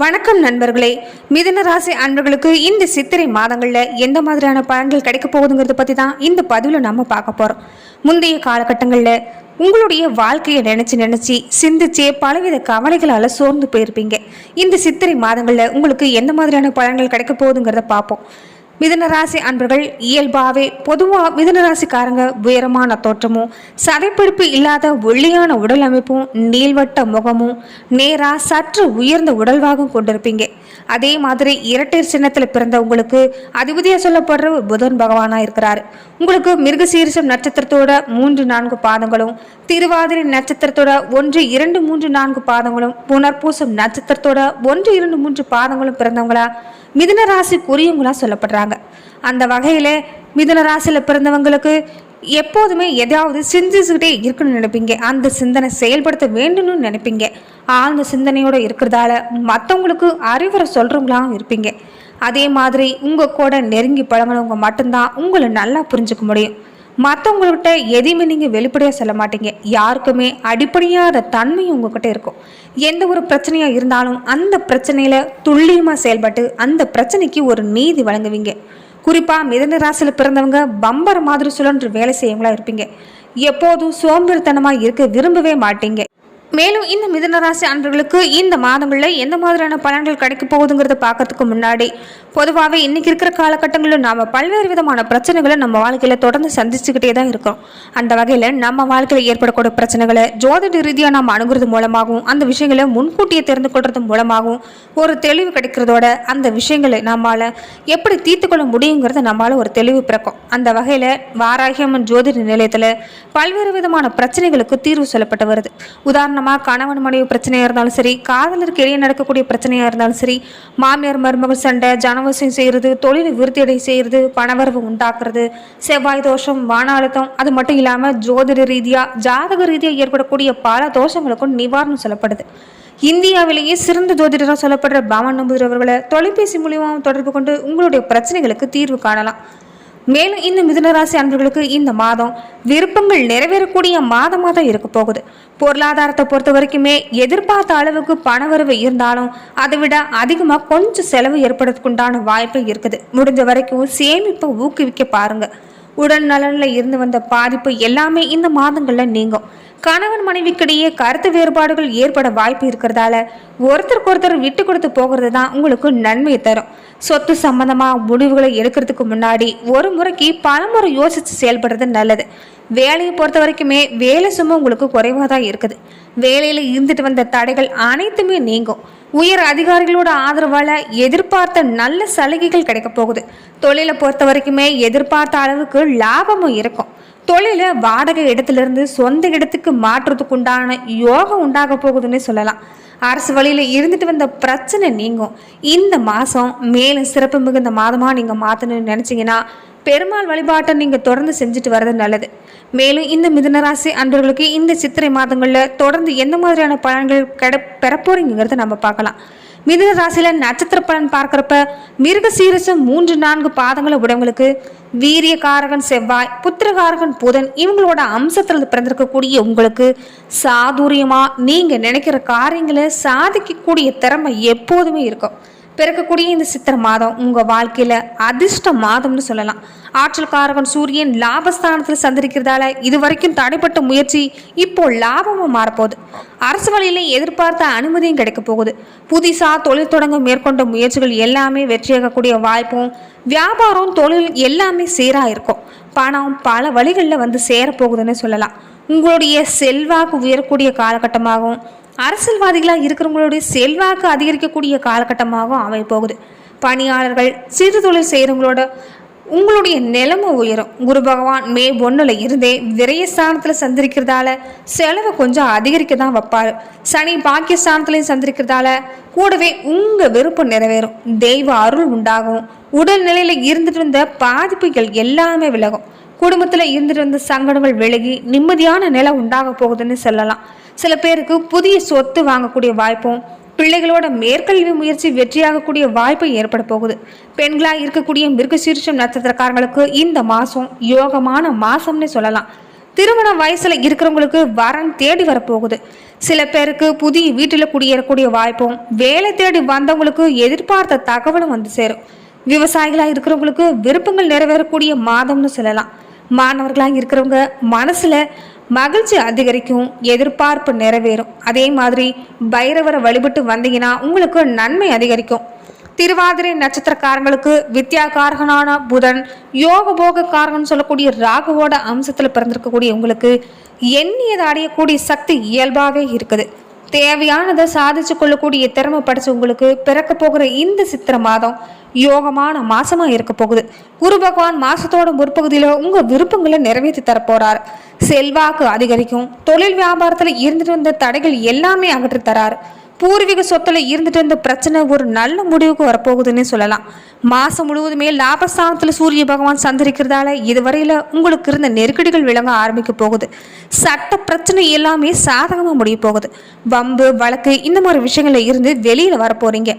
வணக்கம் நண்பர்களே. மிதுன ராசி அன்பர்களுக்கு இந்த சித்திரை மாதங்களில் எந்த மாதிரியான பலன்கள் கிடைக்க போகுதுங்கிறத பற்றி தான் இந்த பதிவில் நம்ம பார்க்க போகிறோம் முந்தைய காலகட்டங்களில் உங்களுடைய வாழ்க்கையை நினச்சி நினச்சி சிந்திச்சு பலவித கவலைகளால் சோர்ந்து போயிருப்பீங்க. இந்த சித்திரை மாதங்களில் உங்களுக்கு எந்த மாதிரியான பலன்கள் கிடைக்க போகுதுங்கிறத பார்ப்போம். மிதனராசி அன்பர்கள் இயல்பாகவே பொதுவாக மிதனராசிக்காரங்க உயரமான தோற்றமும் சதைப்பிடிப்பு இல்லாத ஒல்லியான உடல் அமைப்பும் நீள்வட்ட முகமும் நேராக சற்று உயர்ந்த உடல்வாகும் கொண்டிருப்பீங்க. அதே மாதிரி இரட்டை சின்னத்தில் பிறந்த உங்களுக்கு அதிபதியாக சொல்லப்படுற ஒரு புதன் பகவானாக இருக்கிறார். உங்களுக்கு மிருகசீரிசம் நட்சத்திரத்தோட மூன்று நான்கு பாதங்களும் திருவாதிரை நட்சத்திரத்தோட ஒன்று இரண்டு மூன்று நான்கு பாதங்களும் புனர்பூசம் நட்சத்திரத்தோட ஒன்று இரண்டு மூன்று பாதங்களும் பிறந்தவங்களா? மிதுன ராசிக்குரியவங்களா சொல்லப்படுறாங்க. அந்த வகையில் மிதுன ராசியில் பிறந்தவங்களுக்கு எப்போதுமே எதாவது சிந்திச்சுக்கிட்டே இருக்கணும்னு நினைப்பீங்க. அந்த சிந்தனை செயல்படுத்த வேண்டும்னு நினைப்பீங்க. ஆழ்ந்த சிந்தனையோடு இருக்கிறதால மற்றவங்களுக்கு அறிவுரை சொல்கிறவங்களாம் இருப்பீங்க. அதே மாதிரி உங்கள் கூட நெருங்கி பழகினவங்க மட்டும்தான் உங்களை நல்லா புரிஞ்சுக்க முடியும். மற்றவங்கள்கிட்ட எதையுமே நீங்கள் வெளிப்படையாக சொல்ல மாட்டீங்க. யாருக்குமே அடிப்படையாத தன்மை உங்ககிட்ட இருக்கும். எந்த ஒரு பிரச்சனையாக இருந்தாலும் அந்த பிரச்சனையில் துல்லியமாக செயல்பட்டு அந்த பிரச்சனைக்கு ஒரு நீதி வழங்குவீங்க. குறிப்பாக மிதன ராசியில் பிறந்தவங்க பம்பர் மாதிரி சுழன்று வேலை செய்யவங்களா இருப்பீங்க. எப்போதும் சோம்பேறித்தனமாக இருக்க விரும்பவே மாட்டீங்க. மேலும் இந்த மிதனராசி அன்பர்களுக்கு இந்த மாதங்களில் எந்த மாதிரியான பலன்கள் கிடைக்க போகுதுங்கிறத பார்க்கறதுக்கு முன்னாடி பொதுவாகவே இன்றைக்கி இருக்கிற காலகட்டங்களில் நாம் பல்வேறு விதமான பிரச்சனைகளை நம்ம வாழ்க்கையில் தொடர்ந்து சந்திச்சுக்கிட்டே தான் இருக்கோம். அந்த வகையில் நம்ம வாழ்க்கையில் ஏற்படக்கூடிய பிரச்சனைகளை ஜோதிட ரீதியாக நாம் அணுகிறது மூலமாகவும் அந்த விஷயங்களை முன்கூட்டியே தெரிந்து கொள்றது மூலமாகவும் ஒரு தெளிவு கிடைக்கிறதோட அந்த விஷயங்களை நம்மால் எப்படி தீர்த்துக்கொள்ள முடியுங்கிறத நம்மளால் ஒரு தெளிவு பிறக்கும். அந்த வகையில் வாராகியம்மன் ஜோதிட நிலையத்தில் பல்வேறு விதமான பிரச்சனைகளுக்கு தீர்வு சொல்லப்பட்டு வருது. உதாரணம் உதாரணமாக கணவன் மனைவி பிரச்சனையாக இருந்தாலும் சரி காதலருக்கு இடையே நடக்கக்கூடிய பிரச்சனையாக இருந்தாலும் சரி மாமியார் மருமகள் சண்டை ஜனவசியம் செய்கிறது தொழில் விருத்தியடை செய்கிறது பணவரவு உண்டாக்குறது செவ்வாய் தோஷம் வான அழுத்தம் அது மட்டும் இல்லாமல் ஜோதிட ரீதியாக ஜாதக ரீதியாக ஏற்படக்கூடிய பல தோஷங்களுக்கும் நிவாரணம் சொல்லப்படுது. இந்தியாவிலேயே சிறந்த ஜோதிடராக சொல்லப்படுற பாமன் நம்பூதிரி அவர்களை தொலைபேசி மூலியமாக தொடர்பு கொண்டு உங்களுடைய பிரச்சனைகளுக்கு தீர்வு காணலாம். மேலும் இந்த மிதுனராசி அன்பர்களுக்கு இந்த மாதம் விருப்பங்கள் நிறைவேறக்கூடிய மாதமாக தான் இருக்க போகுது. பொருளாதாரத்தை பொறுத்த வரைக்குமே எதிர்பார்த்த அளவுக்கு பணவரவு இருந்தாலும் அதை விட அதிகமாக கொஞ்சம் செலவு ஏற்படுறதுக்குண்டான வாய்ப்பு இருக்குது. முடிஞ்ச வரைக்கும் சேமிப்பை ஊக்குவிக்க பாருங்க. உடல் நலனில் இருந்து வந்த பாதிப்பு எல்லாமே இந்த மாதங்களில் நீங்கும். கணவன் மனைவிக்கிடையே கருத்து வேறுபாடுகள் ஏற்பட வாய்ப்பு இருக்கிறதால ஒருத்தருக்கு ஒருத்தர் விட்டு கொடுத்து போகிறது தான் உங்களுக்கு நன்மையை தரும். சொத்து சம்பந்தமாக முடிவுகளை எடுக்கிறதுக்கு முன்னாடி ஒரு முறைக்கு பல முறை யோசித்து செயல்படுறது நல்லது. வேலையை பொறுத்த வரைக்குமே வேலை சும்மா உங்களுக்கு குறைவாக தான் இருக்குது. வேலையில் இருந்துட்டு வந்த தடைகள் அனைத்துமே நீங்கும். உயர் அதிகாரிகளோட ஆதரவால் எதிர்பார்த்த நல்ல சலுகைகள் கிடைக்க போகுது. தொழிலை பொறுத்த வரைக்குமே எதிர்பார்த்த அளவுக்கு லாபமும் இருக்கும். தொழிலை வாடகை இடத்துலேருந்து சொந்த இடத்துக்கு மாற்றுறதுக்கு உண்டான யோகம் உண்டாக போகுதுன்னு சொல்லலாம். அரசு வழியில் இருந்துட்டு வந்த பிரச்சனை நீங்கும். இந்த மாதம் மேலும் சிறப்பு மிகுந்த மாதமாக நீங்கள் மாற்றணும்னு நினச்சிங்கன்னா பெருமாள் வழிபாட்டை நீங்கள் தொடர்ந்து செஞ்சுட்டு வர்றது நல்லது. மேலும் இந்த மிதனராசி அன்பர்களுக்கு இந்த சித்திரை மாதங்களில் தொடர்ந்து எந்த மாதிரியான பலன்கள் கிட பெறப்போறீங்கிறத நம்ம பார்க்கலாம். மிதுன ராசியில் நட்சத்திர பலன் பார்க்குறப்ப மிருக சீரசம் மூன்று நான்கு பாதங்களை உடவங்களுக்கு வீரியகாரகன் செவ்வாய் புத்திரகாரகன் புதன் இவங்களோட அம்சத்தில் பிறந்திருக்கக்கூடிய உங்களுக்கு சாதுரியமா நீங்க நினைக்கிற காரியங்களை சாதிக்கக்கூடிய திறமை எப்போதுமே இருக்கும். பிறக்கக்கூடிய இந்த சித்திர மாதம் உங்கள் வாழ்க்கையில் அதிர்ஷ்ட மாதம்னு சொல்லலாம். ஆற்றல்காரகன் சூரியன் லாபஸ்தானத்தில் சந்திருக்கிறதால இது வரைக்கும் தடைப்பட்ட முயற்சி இப்போ லாபமும் மாறப்போகுது. அரசு வழியில எதிர்பார்த்த அனுமதியும் கிடைக்க போகுது. புதுசாக தொழில் தொடங்க மேற்கொண்ட முயற்சிகள் எல்லாமே வெற்றியாகக்கூடிய வாய்ப்பும் வியாபாரம் தொழில் எல்லாமே சீராக இருக்கும். பணம் பல வழிகளில் வந்து சேரப்போகுதுன்னு சொல்லலாம். உங்களுடைய செல்வாக்கு உயரக்கூடிய காலகட்டமாகவும் அரசியல்வாதிகளாக இருக்கிறவங்களுடைய செல்வாக்கு அதிகரிக்கக்கூடிய காலகட்டமாகவும் அமைய போகுது. பணியாளர்கள் சிறு தொழில் செய்கிறவங்களோட உங்களுடைய நிலைமை உயரும். குரு பகவான் மே ஒன்றில் இருந்தே விரயஸ்தானத்தில் சந்திரிக்கிறதால செலவை கொஞ்சம் அதிகரிக்க தான் வைப்பார். சனி பாக்கியஸ்தானத்துலையும் சந்திரிக்கிறதால கூடவே உங்கள் விருப்பம் நிறைவேறும். தெய்வ அருள் உண்டாகும். உடல்நிலையில் இருந்துட்டு இருந்த பாதிப்புகள் எல்லாமே விலகும். குடும்பத்தில் இருந்துட்டு வந்த சங்கடங்கள் விலகி நிம்மதியான நிலை உண்டாக போகுதுன்னு சொல்லலாம். சில பேருக்கு புதிய சொத்து வாங்கக்கூடிய வாய்ப்பும் பிள்ளைகளோட மேற்கல்வி முயற்சி வெற்றியாகக்கூடிய வாய்ப்பு ஏற்பட போகுது. பெண்களாக இருக்கக்கூடிய மிருகசீர்ஷம் நட்சத்திரக்காரங்களுக்கு இந்த மாதம் யோகமான மாதம்னு சொல்லலாம். திருமண வயசில் இருக்கிறவங்களுக்கு வரன் தேடி வரப்போகுது. சில பேருக்கு புதிய வீட்டில் குடியேறக்கூடிய வாய்ப்பும் வேலை தேடி வந்தவங்களுக்கு எதிர்பார்த்த தகவலும் வந்து சேரும். விவசாயிகளாக இருக்கிறவங்களுக்கு விருப்பங்கள் நிறைவேறக்கூடிய மாதம்னு சொல்லலாம். மாணவர்களாக இருக்கிறவங்க மனசில் மகிழ்ச்சி அதிகரிக்கும் எதிர்பார்ப்பு நிறைவேறும். அதே மாதிரி பைரவரை வழிபட்டு வந்தீங்கன்னா உங்களுக்கு நன்மை அதிகரிக்கும். திருவாதிரை நட்சத்திரக்காரங்களுக்கு வித்யா காரகனான புதன் யோக போக காரகன் சொல்லக்கூடிய ராகுவோட அம்சத்தில் பிறந்திருக்கக்கூடிய உங்களுக்கு எண்ணியதை அடையக்கூடிய சக்தி இயல்பாகவே இருக்குது. தேவையானதை சாதிச்சு கொள்ளக்கூடிய திறமை படிச்ச உங்களுக்கு பிறக்க போகிற இந்த சித்திர மாதம் யோகமான மாசமா இருக்க போகுது. குரு பகவான் மாசத்தோட முற்பகுதியில உங்க விருப்பங்களை நிறைவேற்றி தரப்போறார் செல்வாக்கு அதிகரிக்கும். தொழில் வியாபாரத்துல இருந்துட்டு வந்த தடைகள் எல்லாமே அகற்றி தராரு. பூர்வீக சொத்துல இருந்துட்டு இருந்த பிரச்சனை ஒரு நல்ல முடிவுக்கு வரப்போகுதுன்னு சொல்லலாம். மாசம் முழுவதுமே லாபஸ்தானத்தில் சூரிய பகவான் சந்தரிக்கிறதால இதுவரையில உங்களுக்கு இருந்த நெருக்கடிகள் விளங்க ஆரம்பிக்க போகுது. சட்ட பிரச்சனை எல்லாமே சாதகமாக முடிய போகுது. வம்பு வழக்கு இந்த மாதிரி விஷயங்கள்ல இருந்து வெளியில வரப்போகிறீங்க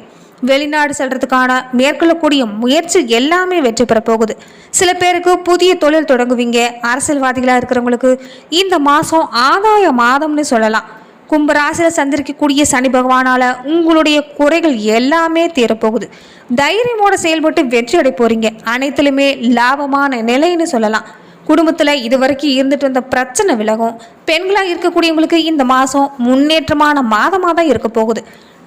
வெளிநாடு செல்றதுக்கான மேற்கொள்ளக்கூடிய முயற்சி எல்லாமே வெற்றி பெற போகுது. சில பேருக்கு புதிய தொழில் தொடங்குவீங்க. அரசியல்வாதிகளாக இருக்கிறவங்களுக்கு இந்த மாதம் ஆதாய மாதம்னு சொல்லலாம். கும்பராசியில் சந்திரிக்கக்கூடிய சனி பகவானால உங்களுடைய குறைகள் எல்லாமே தீரப்போகுது. தைரியமோட செயல்பட்டு வெற்றி அடை போறீங்க. அனைத்திலுமே லாபமான நிலைன்னு சொல்லலாம். குடும்பத்தில் இது வரைக்கும் இருந்துட்டு வந்த பிரச்சனை விலகும். பெண்களாக இருக்கக்கூடியவங்களுக்கு இந்த மாதம் முன்னேற்றமான மாதமாக தான் இருக்க போகுது.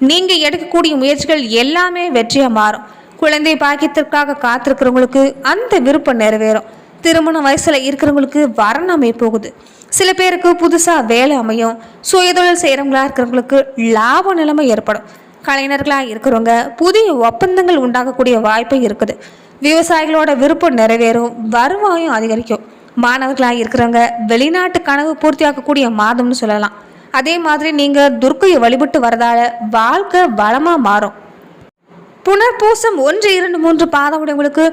நீங்கள் எடுக்கக்கூடிய முயற்சிகள் எல்லாமே வெற்றியாக மாறும். குழந்தை பாக்கியத்திற்காக காத்திருக்கிறவங்களுக்கு அந்த விருப்பம் நிறைவேறும். திருமண வயசில் இருக்கிறவங்களுக்கு வரன் அமைய போகுது. சில பேருக்கு புதுசாக வேலை அமையும். சுயதொழில் செய்கிறவங்களா இருக்கிறவங்களுக்கு லாப நிலைமை ஏற்படும். கலைஞர்களாக இருக்கிறவங்க புதிய ஒப்பந்தங்கள் உண்டாகக்கூடிய வாய்ப்பு இருக்குது. விவசாயிகளோட விருப்பம் நிறைவேறும் வருவாயும் அதிகரிக்கும். மாணவர்களாக இருக்கிறவங்க வெளிநாட்டு கனவு பூர்த்தியாக்கக்கூடிய மாதம்னு சொல்லலாம். அதே மாதிரி நீங்கள் துர்க்கையை வழிபட்டு வரதால வாழ்க்கை வளமாக மாறும். புனர்பூசம் ஒன்று இரண்டு மூன்று பாதம் உடையவங்களுக்கு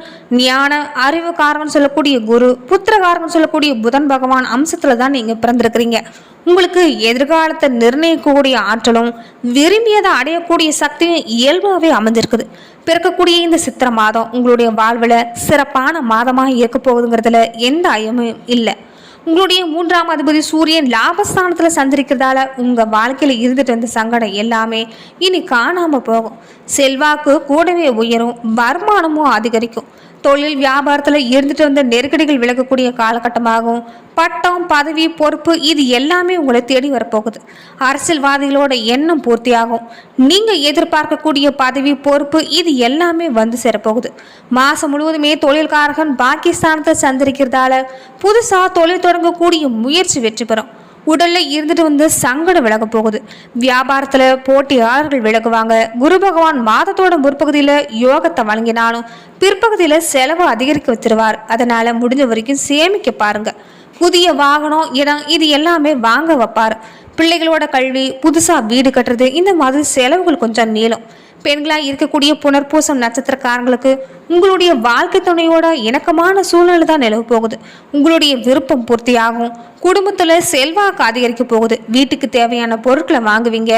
ஞான அறிவு காரணம் சொல்லக்கூடிய குரு புத்திர காரணம் சொல்லக்கூடிய புதன் பகவான் அம்சத்துல தான் நீங்க பிறந்திருக்கிறீங்க. உங்களுக்கு எதிர்காலத்தை நிர்ணயிக்கக்கூடிய ஆற்றலும் விரும்பியதை அடையக்கூடிய சக்தியும் இயல்பாகவே அமைஞ்சிருக்குது. பிறக்கக்கூடிய இந்த சித்திர மாதம் உங்களுடைய வாழ்வில் சிறப்பான மாதமாக இருக்க போகுதுங்கிறதுல எந்த ஐயமும் இல்லை. உங்களுடைய மூன்றாம் அதிபதி சூரியன் லாபஸ்தானத்தில் சந்திரிக்கிறதால உங்கள் வாழ்க்கையில் இருந்துட்டு வந்த சங்கடம் எல்லாமே இனி காணாமல் போகும். செல்வாக்கு கூடவே உயரும் வருமானமும் அதிகரிக்கும். தொழில் வியாபாரத்தில் இருந்துட்டு வந்த நெருக்கடிகள் விலகக்கூடிய காலகட்டமாகும் பட்டம் பதவி பொறுப்பு இது எல்லாமே உங்களை தேடி வரப்போகுது. அரசியல்வாதிகளோட எண்ணம் பூர்த்தியாகும். நீங்கள் எதிர்பார்க்கக்கூடிய பதவி பொறுப்பு இது எல்லாமே வந்து சேரப்போகுது. மாதம் முழுவதுமே தொழில்காரகன் பாகிஸ்தானத்தை சந்திரிக்கிறதால புதுசாக தொழில் தொடங்கக்கூடிய முயற்சி வெற்றி பெறும். உடல்ல இருந்துட்டு வந்து சங்கடம் விலக போகுது. வியாபாரத்துல போட்டியாளர்கள் விலகுவாங்க. குரு பகவான் மாதத்தோட முற்பகுதியில யோகத்தை வழங்கினாலும் பிற்பகுதியில செலவு அதிகரிக்க வச்சிருவார். அதனால முடிஞ்ச வரைக்கும் சேமிக்க பாருங்க. புதிய வாகனம் இடம் இது எல்லாமே வாங்க வைப்பார். பிள்ளைகளோட கல்வி புதுசா வீடு கட்டுறது இந்த மாதிரி செலவுகள் கொஞ்சம் நீளும். பெண்களாக இருக்கக்கூடிய புனர்பூசம் நட்சத்திரக்காரங்களுக்கு உங்களுடைய வாழ்க்கை துணையோட இணக்கமான சூழ்நிலை தான் நிலவு போகுது. உங்களுடைய விருப்பம் பூர்த்தியாகும். குடும்பத்தில் செல்வாக்கு அதிகரிக்க போகுது. வீட்டுக்கு தேவையான பொருட்களை வாங்குவீங்க.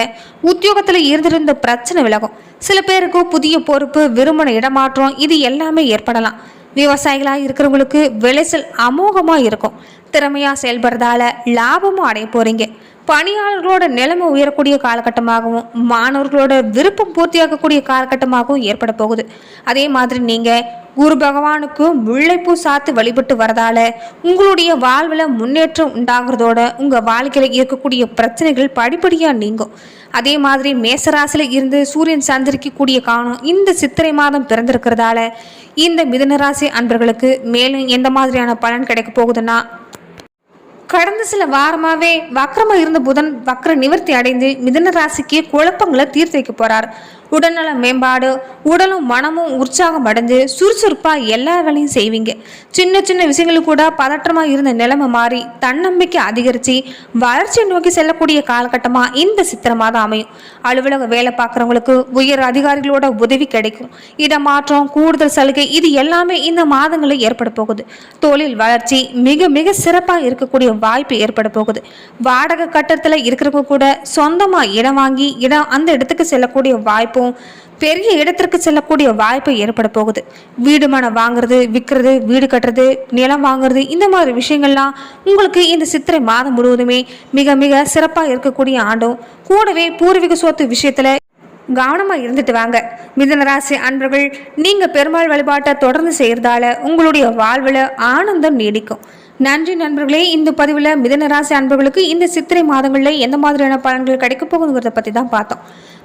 உத்தியோகத்தில் இருந்திருந்த பிரச்சனை விலகும். சில பேருக்கு புதிய பொறுப்பு விரும்பின இடமாற்றம் இது எல்லாமே ஏற்படலாம். விவசாயிகளாக இருக்கிறவங்களுக்கு விளைச்சல் அமோகமாக இருக்கும். திறமையாக செயல்படுறதால லாபமும் அடைய போகிறீங்க பணியாளர்களோட நிலைமை உயரக்கூடிய காலகட்டமாகவும் மாணவர்களோட விருப்பம் பூர்த்தியாக்கக்கூடிய காலகட்டமாகவும் ஏற்பட போகுது. அதே மாதிரி நீங்கள் குரு பகவானுக்கு முல்லைப்பூ சாத்து வழிபட்டு வரதால உங்களுடைய வாழ்வில் முன்னேற்றம் உண்டாகிறதோட உங்கள் வாழ்க்கையில் இருக்கக்கூடிய பிரச்சனைகள் படிப்படியாக நீங்கும். அதே மாதிரி மேசராசியில் இருந்து சூரியன் சந்திரிக்கக்கூடிய காணும் இந்த சித்திரை மாதம் பிறந்திருக்கிறதால இந்த மிதுனராசி அன்பர்களுக்கு மேலும் எந்த மாதிரியான பலன் கிடைக்க போகுதுன்னா கடந்த சில வாரமாகவே வக்கரமாக இருந்த புதன் வக்கர நிவர்த்தி அடைந்து மிதன ராசிக்கு குழப்பங்களை தீர்த்து வைக்க போறார். உடல்நல மேம்பாடு உடலும் மனமும் உற்சாகம் அடைஞ்சு சுறுசுறுப்பாக எல்லா வேலையும் செய்வீங்க. சின்ன சின்ன விஷயங்களுக்கு கூட பதற்றமாக இருந்த நிலைமை மாறி தன்னம்பிக்கை அதிகரித்து வளர்ச்சியை நோக்கி செல்லக்கூடிய காலகட்டமாக இந்த சித்திர மாதம் அமையும். அலுவலக வேலை பார்க்குறவங்களுக்கு உயர் அதிகாரிகளோட உதவி கிடைக்கும். இடமாற்றம் கூடுதல் சலுகை இது எல்லாமே இந்த மாதங்களில் ஏற்பட போகுது. தொழில் வளர்ச்சி மிக மிக சிறப்பாக இருக்கக்கூடிய வாய்ப்பு ஏற்பட போகுது. வாடகை கட்டத்தில் இருக்கிறவங்க கூட சொந்தமாக இடம் வாங்கி இடம் அந்த இடத்துக்கு செல்லக்கூடிய வாய்ப்பும் ஆகவும் பெரிய இடத்திற்கு செல்லக்கூடிய வாய்ப்பு ஏற்பட போகுது. வீடு மனம் வாங்குறது விற்கிறது வீடு கட்டுறது நிலம் வாங்குறது இந்த மாதிரி விஷயங்கள்லாம் உங்களுக்கு இந்த சித்திரை மாதம் முழுவதுமே மிக மிக சிறப்பாக இருக்கக்கூடிய ஆண்டும். கூடவே பூர்வீக சொத்து விஷயத்தில் கவனமாக இருந்துட்டு வாங்க. மிதனராசி அன்பர்கள் நீங்கள் பெருமாள் வழிபாட்டை தொடர்ந்து செய்கிறதால உங்களுடைய வாழ்வில் ஆனந்தம் நீடிக்கும். நன்றி நண்பர்களே இந்த பதிவில் மிதனராசி அன்பர்களுக்கு இந்த சித்திரை மாதங்களில் எந்த மாதிரியான பலன்கள் கிடைக்க போகுதுங்கிறத பற்றி தான் பார்த்தோம்.